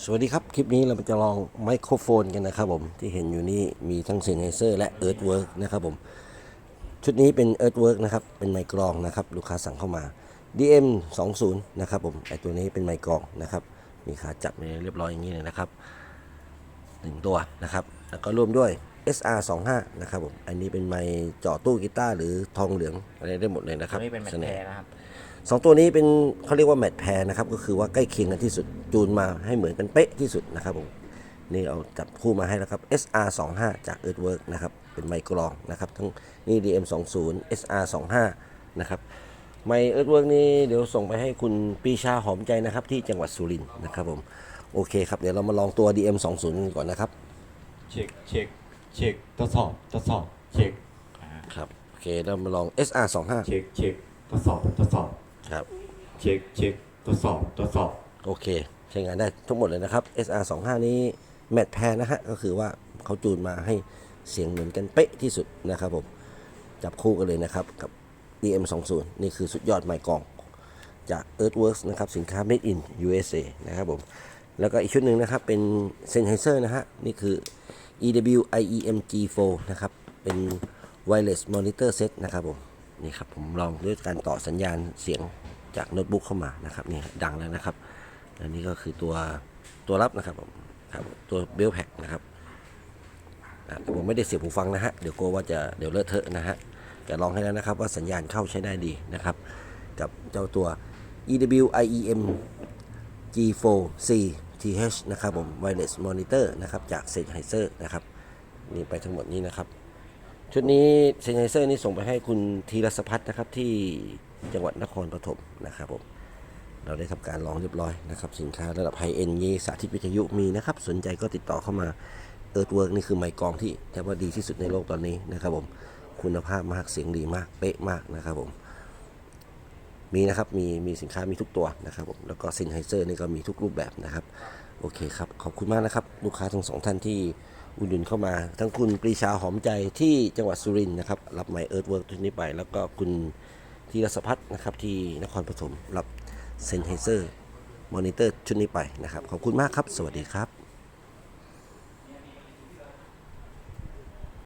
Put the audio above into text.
สวัสดีครับ คลิปนี้เราจะลองไมโครโฟนกันนะครับผม ที่เห็นอยู่นี่มีทั้งเซนเซอร์และ Earthwork นะครับผม ชุดนี้เป็น Earthwork นะครับ เป็นไมค์กรองนะครับ ลูกค้าสั่งเข้ามา DM 20นะครับผมไอตัวนี้เป็นไมค์กรองนะครับ มีขาจับมาเรียบร้อยอย่างนี้เลยนะครับหนึ่งตัวนะครับ แล้วก็ร่วมด้วย SR 25นะครับผม อันนี้เป็นไมค์เจาะตู้กีตาร์หรือทองเหลืองอะไรได้หมดเลยนะครับนี้เป็นแมทสแพห์นะครับ สองตัวนี้เป็นเขาเรียกว่าแมทแพรนะครับก็คือว่าใกล้เคียงกันที่สุดจูนมาให้เหมือนกันเป๊ะที่สุดนะครับผมนี่เอาจับคู่มาให้แล้วครับ SR 25 จาก Earthwork นะครับเป็นไมค์กรองนะครับทั้งนี่ DM 20 SR 25 นะครับไมค์ Earthwork นี่เดี๋ยวส่งไปให้คุณปรีชาหอมใจนะครับที่จังหวัดสุรินทร์นะครับผมโอเคครับเดี๋ยวเรามาลองตัว DM 20 กันก่อนนะครับ เช็คเช็คเช็คทดสอบทดสอบเช็คอ่าครับโอเคเรามาลอง SR 25 เช็คเช็คทดสอบทดสอบ ครับเช็คเช็คทดสอบทดสอบโอเค ใช้งานได้ทั้งหมดเลยนะครับ SR 25นี้แมทแพรนะฮะก็คือว่าเขาจูนมาให้เสียงเหมือนกันเป๊ะที่สุดนะครับผม จับคู่กันเลยนะครับ กับ DM 20นี่คือสุดยอดไมค์กลอง จาก Earthworks นะครับ สินค้า made in USA นะครับผม แล้วก็อีกชุดหนึ่งนะครับ เป็น Sennheiser นะฮะ นี่คือ EW IEM G4 นะครับ เป็น wireless monitor set นะครับผม นี่ครับผมลองด้วยการต่อสัญญาณเสียงจากโน้ตบุ๊กเข้ามานะครับนี่ดังแล้วนะครับอันนี้ก็คือตัวตัวรับนะครับผมครับตัวเบลแพ็กนะครับผมไม่ได้เสียบหูฟังนะฮะเดี๋ยวกลัวว่าจะเดี๋ยวเลอะเทอะนะฮะแต่ลองให้แล้วนะครับว่าสัญญาณเข้าใช้ได้ดีนะครับ กับเจ้าตัว EW IEM G4C TH นะครับผม wireless monitor นะครับจาก Sennheiser นะครับนี่ไปทั้งหมดนี้นะครับ ชุดนี้เซนไฮเซอร์นี่ส่งไปให้คุณธีรสพัฒน์นะครับที่จังหวัดนครปฐมนะครับผมเราได้ทำการลองเรียบร้อยนะครับ สินค้าระดับไฮเอ็นนี้สาธิตวิทยุมีนะครับ สนใจก็ติดต่อเข้ามาเอิร์ธเวิร์กนี่คือไมค์กองที่จะว่าดีที่สุดในโลกตอนนี้นะครับผมคุณภาพมากเสียงดีมากเป๊ะมากนะครับผม มีนะครับ มีมีสินค้ามีทุกตัวนะครับผมแล้วก็ซินไฮเซอร์นี่ก็มีทุกรูปแบบนะครับ โอเคครับ ขอบคุณมากนะครับ ลูกค้าทั้งสองท่านที่อุดหนุนเข้ามา ทั้งคุณปรีชาหอมใจที่จังหวัดสุรินทร์นะครับ รับไมค์เอิร์ธเวิร์กชุดนี้ไป แล้วก็คุณธีรสพัฒน์นะครับที่นครปฐมรับเซนไฮเซอร์มอนิเตอร์ชุดนี้ไปนะครับ ขอบคุณมากครับ สวัสดีครับ